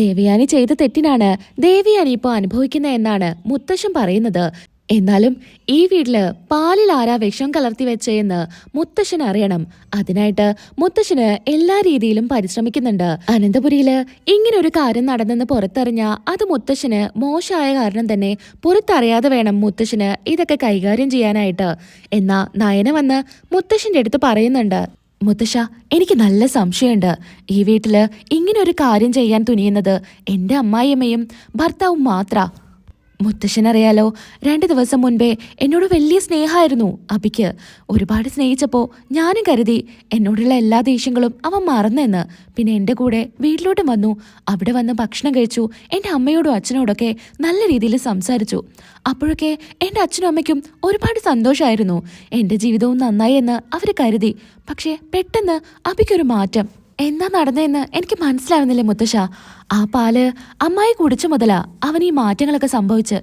ദേവയാനി ചെയ്ത തെറ്റിനാണ് ദേവയാനി ഇപ്പോൾ അനുഭവിക്കുന്നത് എന്നാണ് മുത്തശ്ശൻ പറയുന്നത്. എന്നാലും ഈ വീട്ടിൽ പാലിൽ ആരാ വിഷം കലർത്തി വെച്ചെന്ന് മുത്തശ്ശൻ അറിയണം. അതിനായിട്ട് മുത്തശ്ശന് എല്ലാ രീതിയിലും പരിശ്രമിക്കുന്നുണ്ട്. അനന്തപുരിയിൽ ഇങ്ങനെ ഒരു കാര്യം നടന്നെന്ന് പുറത്തറിഞ്ഞ അത് മുത്തശ്ശന് മോശമായ കാരണം തന്നെ പുറത്തറിയാതെ വേണം മുത്തശ്ശന് ഇതൊക്കെ കൈകാര്യം ചെയ്യാനായിട്ട്. എന്നാ നയന വന്ന് മുത്തശ്ശന്റെ അടുത്ത് പറയുന്നുണ്ട്. മുത്തശ്ശ എനിക്ക് നല്ല സംശയമുണ്ട്. ഈ വീട്ടിൽ ഇങ്ങനെ ഒരു കാര്യം ചെയ്യാൻ തുനിയുന്നത് എന്റെ അമ്മായിയമ്മയും ഭർത്താവും മാത്ര. മുത്തശ്ശനറിയാലോ രണ്ട് ദിവസം മുൻപേ എന്നോട് വലിയ സ്നേഹമായിരുന്നു അബിക്ക്. ഒരുപാട് സ്നേഹിച്ചപ്പോൾ ഞാനും കരുതി എന്നോടുള്ള എല്ലാ ദേഷ്യങ്ങളും അവൻ മറന്നെന്ന്. പിന്നെ എന്റെ കൂടെ വീട്ടിലോട്ടും വന്നു. അവിടെ വന്ന് ഭക്ഷണം കഴിച്ചു. എന്റെ അമ്മയോടും അച്ഛനോടൊക്കെ നല്ല രീതിയിൽ സംസാരിച്ചു. അപ്പോഴൊക്കെ എന്റെ അച്ഛനും അമ്മയ്ക്കും ഒരുപാട് സന്തോഷമായിരുന്നു. എന്റെ ജീവിതവും നന്നായി എന്ന് അവർ കരുതി. പക്ഷേ പെട്ടെന്ന് അബിക്കൊരു മാറ്റം. എന്താ നടന്നതെന്ന് എനിക്ക് മനസ്സിലാവുന്നില്ല മുത്തശ്ശ. ആ പാൽ അമ്മായി കുടിച്ചു മുതലാ അവൻ ഈ മാറ്റങ്ങളൊക്കെ സംഭവിച്ച്.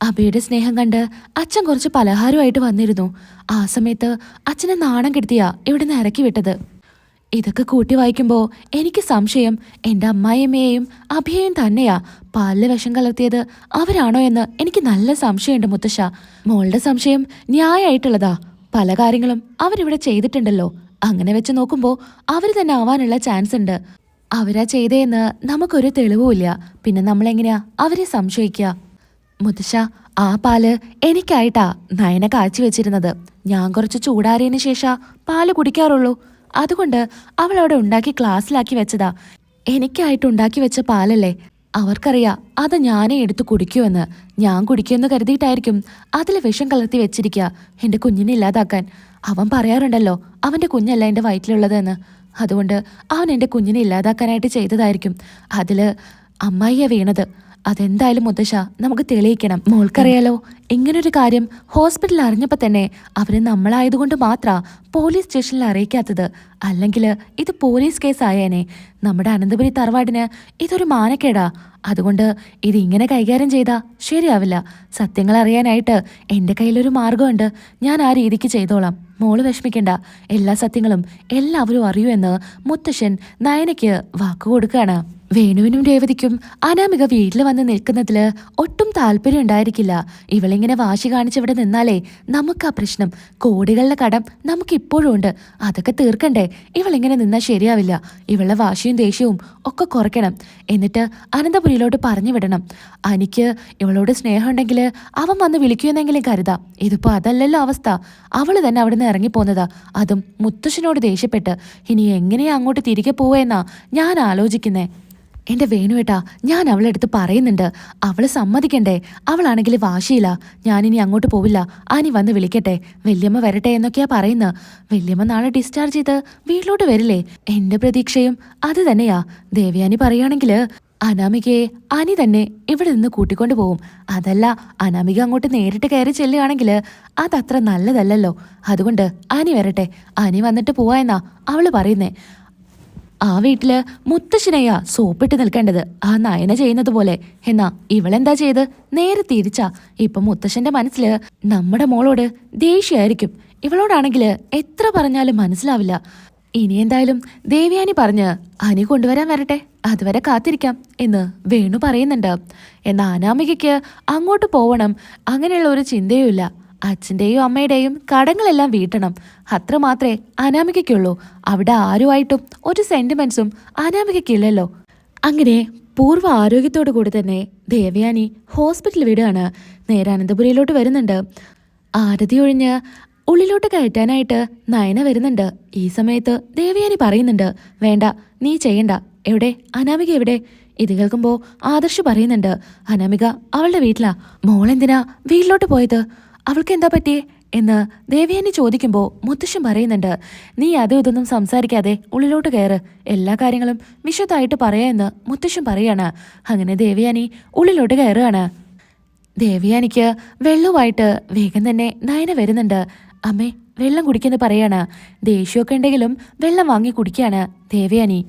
അബിയുടെ സ്നേഹം കണ്ട് അച്ഛൻ കുറച്ച് പലഹാരമായിട്ട് വന്നിരുന്നു. ആ സമയത്ത് അച്ഛനെ നാണം കെടുത്തിയാ നിന്ന് ഇറക്കി വിട്ടത്. ഇതൊക്കെ കൂട്ടി വായിക്കുമ്പോൾ എനിക്ക് സംശയം എന്റെ അമ്മായിയമ്മയെയും അഭിയെയും തന്നെയാ പാലിലെ വിഷം കലർത്തിയത് അവരാണോ എന്ന് എനിക്ക് നല്ല സംശയമുണ്ട് മുത്തശ്ശ. മോളുടെ സംശയം ന്യായമായിട്ടുള്ളതാ. പല കാര്യങ്ങളും അവരിവിടെ ചെയ്തിട്ടുണ്ടല്ലോ. അങ്ങനെ വെച്ച് നോക്കുമ്പോൾ അവർ തന്നെ ആവാനുള്ള ചാൻസ് ഉണ്ട്. അവരാ ചെയ്തേന്ന് നമുക്കൊരു തെളിവുമില്ല. പിന്നെ നമ്മളെങ്ങനെയാ അവരെ സംശയിക്കുക? മുത്തശ്ശ ആ പാൽ എനിക്കായിട്ടാ നയന കാച്ചി വെച്ചിരുന്നത്. ഞാൻ കുറച്ച് ചൂടാറിയതിന് ശേഷം പാൽ കുടിക്കാറുള്ളൂ. അതുകൊണ്ട് അവൾ അവിടെ ഉണ്ടാക്കി ക്ലാസ്സിലാക്കി വെച്ചതാ. എനിക്കായിട്ട് ഉണ്ടാക്കി വെച്ച പാലല്ലേ? അവർക്കറിയാം അത് ഞാനേ എടുത്ത് കുടിക്കുമെന്ന്. ഞാൻ കുടിക്കുമെന്ന് കരുതിയിട്ടായിരിക്കും അതിൽ വിഷം കലർത്തി വെച്ചിരിക്കുക എന്റെ കുഞ്ഞിനെ ഇല്ലാതാക്കാൻ. അവൻ പറയാറുണ്ടല്ലോ അവന്റെ കുഞ്ഞല്ല എന്റെ വയറ്റിലുള്ളതെന്ന്. അതുകൊണ്ട് അവൻ എന്റെ കുഞ്ഞിനെ ഇല്ലാതാക്കാനായിട്ട് ചെയ്തതായിരിക്കും. അതിൽ അമ്മായിയാ വീണത്. അതെന്തായാലും മുത്തശ്ശ നമുക്ക് തെളിയിക്കണം. മോൾക്കറിയാലോ ഇങ്ങനൊരു കാര്യം ഹോസ്പിറ്റലിൽ അറിഞ്ഞപ്പോ തന്നെ അവർ നമ്മളായതുകൊണ്ട് മാത്ര പോലീസ് സ്റ്റേഷനിൽ അറിയിക്കാത്തത്. അല്ലെങ്കിൽ ഇത് പോലീസ് കേസ് ആയേനെ നമ്മുടെ അനന്തപുരി തറവാടിന് ഇതൊരു മാനക്കേടാ. അതുകൊണ്ട് ഇത് ഇങ്ങനെ കൈകാര്യം ചെയ്താ ശരിയാവില്ല. സത്യങ്ങൾ അറിയാനായിട്ട് എന്റെ കയ്യിലൊരു മാർഗമുണ്ട് ഞാൻ ആ രീതിക്ക് ചെയ്തോളാം. മോൾ വിഷമിക്കണ്ട. എല്ലാ സത്യങ്ങളും എല്ലാവരും അറിയൂ എന്ന് മുത്തശ്ശൻ നയനയ്ക്ക് വാക്കു കൊടുക്കുകയാണ് വേണുവിനും രേവതിക്കും അനാമിക വീട്ടിൽ വന്ന് നിൽക്കുന്നതിൽ ഒട്ടും താല്പര്യം ഉണ്ടായിരിക്കില്ല. ഇവളിങ്ങനെ വാശി കാണിച്ചിവിടെ നിന്നാലേ നമുക്ക് ആ പ്രശ്നം. കോടികളുടെ കടം നമുക്കിപ്പോഴും ഉണ്ട്. അതൊക്കെ തീർക്കണ്ടേ? ഇവളിങ്ങനെ നിന്നാൽ ശരിയാവില്ല. ഇവളുടെ വാശിയും ദേഷ്യവും ഒക്കെ കുറയ്ക്കണം. എന്നിട്ട് അനന്തപുരിയിലോട്ട് പറഞ്ഞു വിടണം. അനിക്ക് ഇവളോട് സ്നേഹമുണ്ടെങ്കിൽ അവൻ വന്ന് വിളിക്കുമെന്നെങ്കിലും കരുതാം. ഇതിപ്പോൾ അതല്ലല്ലോ അവസ്ഥ. അവൾ തന്നെ അവിടെ നിന്ന് ഇറങ്ങിപ്പോന്നതാ. അതും മുത്തശ്ശനോട് ദേഷ്യപ്പെട്ട്. ഇനി എങ്ങനെയാ അങ്ങോട്ട് തിരികെ പോവേന്നാ ഞാൻ ആലോചിക്കുന്നേ. എന്റെ വേണുവേട്ടാ ഞാൻ അവളെ അടുത്ത് പറയുന്നുണ്ട്. അവൾ സമ്മതിക്കണ്ടേ? അവളാണെങ്കിൽ വാശിയില്ല ഞാനിനി അങ്ങോട്ട് പോവില്ല. ആനി വന്ന് വിളിക്കട്ടെ. വല്യമ്മ വരട്ടെ എന്നൊക്കെയാ പറയുന്നത് വല്യമ്മ നാളെ ഡിസ്ചാർജ് ചെയ്ത് വീട്ടിലോട്ട് വരില്ലേ? എന്റെ പ്രതീക്ഷയും അത് തന്നെയാ. ദേവയാനി പറയുകയാണെങ്കിൽ അനാമികയെ അനി തന്നെ ഇവിടെ നിന്ന് കൂട്ടിക്കൊണ്ടു പോവും. അതല്ല അനാമിക അങ്ങോട്ട് നേരിട്ട് കയറി ചെല്ലുകയാണെങ്കിൽ അതത്ര നല്ലതല്ലല്ലോ. അതുകൊണ്ട് അനി വരട്ടെ. അനി വന്നിട്ട് പോവാ എന്നാ അവൾ പറയുന്നേ. ആ വീട്ടിൽ മുത്തശ്ശനയ്യ സോപ്പിട്ട് നിൽക്കേണ്ടത്. ആ നയന ചെയ്യുന്നത് പോലെ. എന്നാ ഇവളെന്താ ചെയ്ത്? നേരെ തിരിച്ചാ. ഇപ്പൊ മുത്തശ്ശന്റെ മനസ്സിൽ നമ്മുടെ മോളോട് ദേഷ്യായിരിക്കും. ഇവളോടാണെങ്കിൽ എത്ര പറഞ്ഞാലും മനസ്സിലാവില്ല. ഇനി എന്തായാലും ദേവ്യാനി പറഞ്ഞ് അനി കൊണ്ടുവരാൻ വരട്ടെ. അതുവരെ കാത്തിരിക്കാം എന്ന് വേണു പറയുന്നുണ്ട്. എന്നാ അനാമികയ്ക്ക് അങ്ങോട്ട് പോവണം. അങ്ങനെയുള്ള ഒരു ചിന്തയുമില്ല. അച്ഛന്റെയും അമ്മയുടെയും കടങ്ങളെല്ലാം വീട്ടണം. അത്ര മാത്രമേ അനാമികയ്ക്കുള്ളൂ. അവിടെ ആരുമായിട്ടും ഒരു സെന്റിമെൻസും അനാമികയ്ക്കില്ലല്ലോ. അങ്ങനെ പൂർവ ആരോഗ്യത്തോടു കൂടി തന്നെ ദേവയാനി ഹോസ്പിറ്റൽ വിടുകയാണ്. നേരെ വരുന്നുണ്ട്. ആരതി ഒഴിഞ്ഞ് ഉള്ളിലോട്ട് കയറ്റാനായിട്ട് നയന വരുന്നുണ്ട്. ഈ സമയത്ത് ദേവയാനി പറയുന്നുണ്ട് വേണ്ട നീ ചെയ്യണ്ട. എവിടെ? അനാമിക എവിടെ? ഇത് കേൾക്കുമ്പോൾ ആദർശ് പറയുന്നുണ്ട് അനാമിക അവളുടെ വീട്ടിലാ. മോളെന്തിനാ വീട്ടിലോട്ട് പോയത്? അവൾക്ക് എന്താ പറ്റിയേ എന്ന് ദേവയാനി ചോദിക്കുമ്പോൾ മുത്തശ്ശൻ പറയുന്നുണ്ട് നീ അതും ഇതൊന്നും സംസാരിക്കാതെ ഉള്ളിലോട്ട് കയറ്. എല്ലാ കാര്യങ്ങളും വിശദമായിട്ട് പറയാമെന്ന് മുത്തശ്ശൻ പറയാണ്. അങ്ങനെ ദേവയാനി ഉള്ളിലോട്ട് കയറുകയാണ്. ദേവയാനിക്ക് വെള്ളവുമായിട്ട് വേഗം തന്നെ നയന വരുന്നുണ്ട്. അമ്മേ വെള്ളം കുടിക്കുന്നു പറയാണ്. ദേഷ്യമൊക്കെ ഉണ്ടെങ്കിലും വെള്ളം വാങ്ങി കുടിക്കുകയാണ് ദേവയാനി.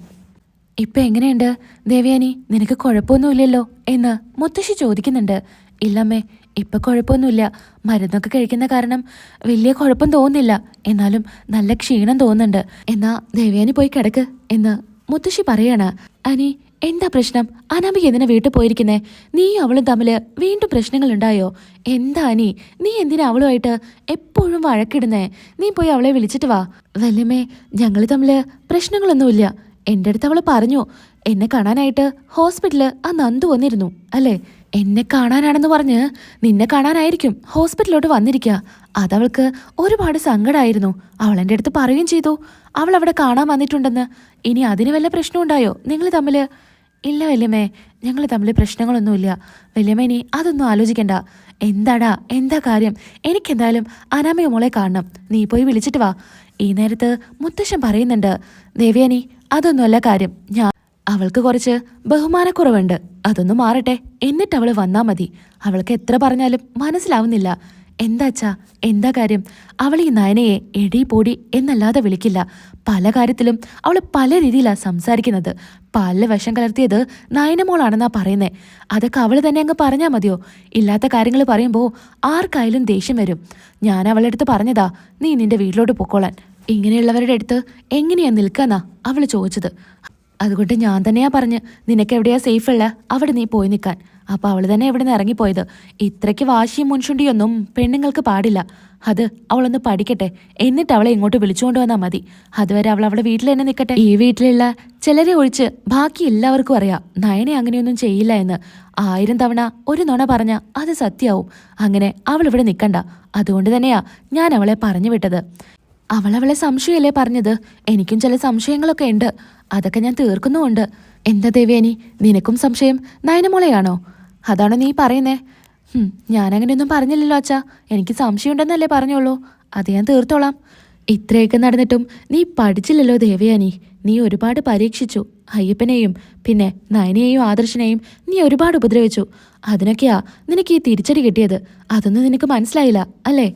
ഇപ്പം എങ്ങനെയുണ്ട്? ദേവയാനി നിനക്ക് കുഴപ്പമൊന്നുമില്ലല്ലോ? എന്ന് മുത്തശ്ശി ചോദിക്കുന്നുണ്ട്. ഇല്ലമ്മേ ഇപ്പൊ കുഴപ്പമൊന്നുമില്ല. മരുന്നൊക്കെ കഴിക്കുന്ന കാരണം വലിയ കുഴപ്പം തോന്നുന്നില്ല. എന്നാലും നല്ല ക്ഷീണം തോന്നുന്നുണ്ട്. എന്നാ ദേവയാനി പോയി കിടക്ക് എന്ന് മുത്തശ്ശി പറയാണ്. അനി എന്താ പ്രശ്നം? അനാമിക എന്തിനാ വീട്ടിൽ പോയിരിക്കുന്നേ? നീ അവളും തമ്മിൽ വീണ്ടും പ്രശ്നങ്ങൾ ഉണ്ടായോ? എന്താ അനി? നീ എന്തിനാ അവളുമായിട്ട് എപ്പോഴും വഴക്കിടുന്നേ? നീ പോയി അവളെ വിളിച്ചിട്ട് വാ. വല്ലമേ ഞങ്ങൾ തമ്മിൽ പ്രശ്നങ്ങളൊന്നുമില്ല. എന്റെ അടുത്ത് അവൾ പറഞ്ഞു എന്നെ കാണാനായിട്ട് ഹോസ്പിറ്റലിൽ ആ നന്ദു വന്നിരുന്നു അല്ലേ? എന്നെ കാണാനാണെന്ന് പറഞ്ഞ് നിന്നെ കാണാനായിരിക്കും ഹോസ്പിറ്റലിലോട്ട് വന്നിരിക്കുക അതവൾക്ക് ഒരുപാട് സങ്കടമായിരുന്നു അവൾ എന്റെ അടുത്ത് പറയുകയും ചെയ്തു. അവൾ അവിടെ കാണാൻ വന്നിട്ടുണ്ടെന്ന്. ഇനി അതിന് വല്ല പ്രശ്നം ഉണ്ടായോ? നിങ്ങൾ തമ്മിൽ ഇല്ല വല്യമ്മേ ഞങ്ങൾ തമ്മിൽ പ്രശ്നങ്ങളൊന്നുമില്ല. വല്യമ്മ ഇനി അതൊന്നും ആലോചിക്കണ്ട. എന്താടാ? എന്താ കാര്യം? എനിക്കെന്തായാലും അനാമയ മോളെ കാണണം. നീ പോയി വിളിച്ചിട്ട് വാ. ഈ നേരത്ത് മുത്തശ്ശൻ പറയുന്നുണ്ട് ദേവ്യാനി അതൊന്നുമല്ല കാര്യം. ഞാൻ അവൾക്ക് കുറച്ച് ബഹുമാനക്കുറവുണ്ട്. അതൊന്നും മാറട്ടെ. എന്നിട്ട് അവൾ വന്നാ മതി. അവൾക്ക് എത്ര പറഞ്ഞാലും മനസ്സിലാവുന്നില്ല. എന്താച്ചാ എന്താ കാര്യം? അവൾ ഈ നയനയെ എടി പൊടി എന്നല്ലാതെ വിളിക്കില്ല. പല കാര്യത്തിലും അവൾ പല രീതിയിലാ സംസാരിക്കുന്നത്. പല വശം കലർത്തിയത് നയനമോളാണെന്നാ പറയുന്നേ. അതൊക്കെ അവൾ തന്നെ അങ്ങ് പറഞ്ഞാൽ മതിയോ? ഇല്ലാത്ത കാര്യങ്ങൾ പറയുമ്പോൾ ആർക്കായാലും ദേഷ്യം വരും. ഞാൻ അവളുടെ അടുത്ത് പറഞ്ഞതാ നീ നിന്റെ വീട്ടിലോട്ട് പൊക്കോളാൻ. ഇങ്ങനെയുള്ളവരുടെ അടുത്ത് എങ്ങനെയാ നിൽക്കാന്നാ അവൾ ചോദിച്ചത്. അതുകൊണ്ട് ഞാൻ തന്നെയാ പറഞ്ഞ് നിനക്ക് എവിടെയാ സേഫ് ഉള്ള? അവിടെ നീ പോയി നിൽക്കാൻ. അപ്പൊ അവൾ തന്നെ എവിടെ നിന്ന് ഇറങ്ങിപ്പോയത്. ഇത്രയ്ക്ക് വാശിയും മുൻഷുണ്ടിയൊന്നും പെണ്ണുങ്ങൾക്ക് പാടില്ല. അത് അവളൊന്ന് പഠിക്കട്ടെ. എന്നിട്ട് അവളെ ഇങ്ങോട്ട് വിളിച്ചുകൊണ്ട് വന്നാൽ മതി. അതുവരെ അവൾ അവളെ വീട്ടിൽ തന്നെ നിൽക്കട്ടെ ഈ വീട്ടിലുള്ള ചിലരെ ഒഴിച്ച് ബാക്കി എല്ലാവർക്കും അറിയാം. നയനെ അങ്ങനെയൊന്നും ചെയ്യില്ല എന്ന്. ആയിരം തവണ ഒരു നുണ പറഞ്ഞാൽ അത് സത്യാവും. അങ്ങനെ അവൾ ഇവിടെ നിൽക്കണ്ട അതുകൊണ്ട് തന്നെയാ ഞാൻ അവളെ പറഞ്ഞു വിട്ടത്. അവൾ അവളെ സംശയമല്ലേ പറഞ്ഞത്? എനിക്കും ചില സംശയങ്ങളൊക്കെ ഉണ്ട്. അതൊക്കെ ഞാൻ തീർക്കുന്നുമുണ്ട്. എന്താ ദേവേനി നിനക്കും സംശയം? നയനമോളയാണോ? അതാണോ നീ പറയുന്നേ? ഞാനങ്ങനെയൊന്നും പറഞ്ഞില്ലല്ലോ അച്ഛാ. എനിക്ക് സംശയമുണ്ടെന്നല്ലേ പറഞ്ഞോളൂ അത് ഞാൻ തീർത്തോളാം. ഇത്രയൊക്കെ നടന്നിട്ടും നീ പഠിച്ചില്ലല്ലോ ദേവയാനി നീ ഒരുപാട് പരീക്ഷിച്ചു. അയ്യപ്പനെയും പിന്നെ നയനെയും ആദർശനെയും നീ ഒരുപാട് ഉപദ്രവിച്ചു. അതിനൊക്കെയാ നിനക്ക് ഈ തിരിച്ചടി കിട്ടിയത്. അതൊന്നും നിനക്ക് മനസ്സിലായില്ല അല്ലേ?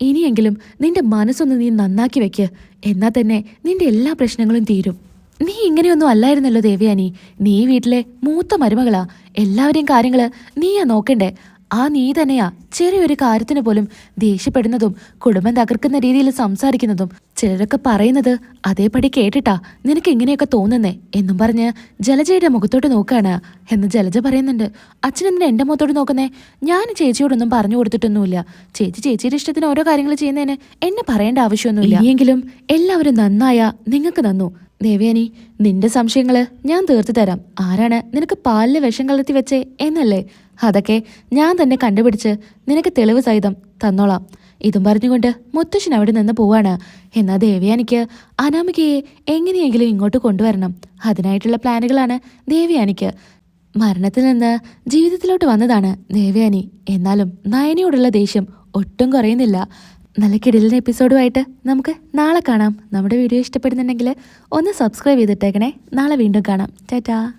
ഇനിയെങ്കിലും നിന്റെ മനസ്സൊന്ന് നീ നന്നാക്കി വെക്ക്. എന്നാൽ തന്നെ നിന്റെ എല്ലാ പ്രശ്നങ്ങളും തീരും. നീ ഇങ്ങനെയൊന്നും അല്ലായിരുന്നല്ലോ ദേവയാനി. നീ വീട്ടിലെ മൂത്ത മരുമകളാ. എല്ലാവരെയും കാര്യങ്ങൾ നീയാ നോക്കണ്ടേ. ആ നീ തന്നെയാ ചെറിയൊരു കാര്യത്തിന് പോലും ദേഷ്യപ്പെടുന്നതും കുടുംബം തകർക്കുന്ന രീതിയിൽ സംസാരിക്കുന്നതും ചിലരൊക്കെ പറയുന്നത് അതേപടി കേട്ടിട്ടാ നിനക്ക് ഇങ്ങനെയൊക്കെ തോന്നുന്നേ എന്നും പറഞ്ഞ് ജലജയുടെ മുഖത്തോട്ട് നോക്കാണ്. എന്ന് ജലജ പറയുന്നുണ്ട്. അച്ഛൻ എന്തിനാ എന്റെ മുഖത്തോട്ട് നോക്കുന്നേ? ഞാൻ ചേച്ചിയോടൊന്നും പറഞ്ഞു കൊടുത്തിട്ടൊന്നുമില്ല. ചേച്ചി ചേച്ചിയുടെ ഇഷ്ടത്തിന് ഓരോ കാര്യങ്ങൾ ചെയ്യുന്നതിന് എന്നെ പറയേണ്ട ആവശ്യമൊന്നുമില്ല. എങ്കിലും എല്ലാവരും നന്നായ നിങ്ങൾക്ക് നന്നു. ദേവയാനി നിന്റെ സംശയങ്ങൾ ഞാൻ തീർത്തു തരാം. ആരാണ് നിനക്ക് പാലിൽ വിഷം കലർത്തി വെച്ചേ എന്നല്ലേ? അതൊക്കെ ഞാൻ തന്നെ കണ്ടുപിടിച്ച് നിനക്ക് തെളിവ് സഹിതം തന്നോളാം. ഇതും പറഞ്ഞുകൊണ്ട് മുത്തശ്ശൻ അവിടെ നിന്ന് പോവാണ്. എന്നാ ദേവയാനിക്ക് അനാമികയെ എങ്ങനെയെങ്കിലും ഇങ്ങോട്ട് കൊണ്ടുവരണം. അതിനായിട്ടുള്ള പ്ലാനുകളാണ് ദേവയാനിക്ക് മരണത്തിൽ നിന്ന് ജീവിതത്തിലോട്ട് വന്നതാണ് ദേവയാനി എന്നാലും നയനയോടുള്ള ദേഷ്യം ഒട്ടും കുറയുന്നില്ല. നല്ല കിടിലിന് എപ്പിസോഡുമായിട്ട് നമുക്ക് നാളെ കാണാം. നമ്മുടെ വീഡിയോ ഇഷ്ടപ്പെടുന്നുണ്ടെങ്കിൽ ഒന്ന് സബ്സ്ക്രൈബ് ചെയ്തിട്ടേക്കണേ. നാളെ വീണ്ടും കാണാം. ടാറ്റാ.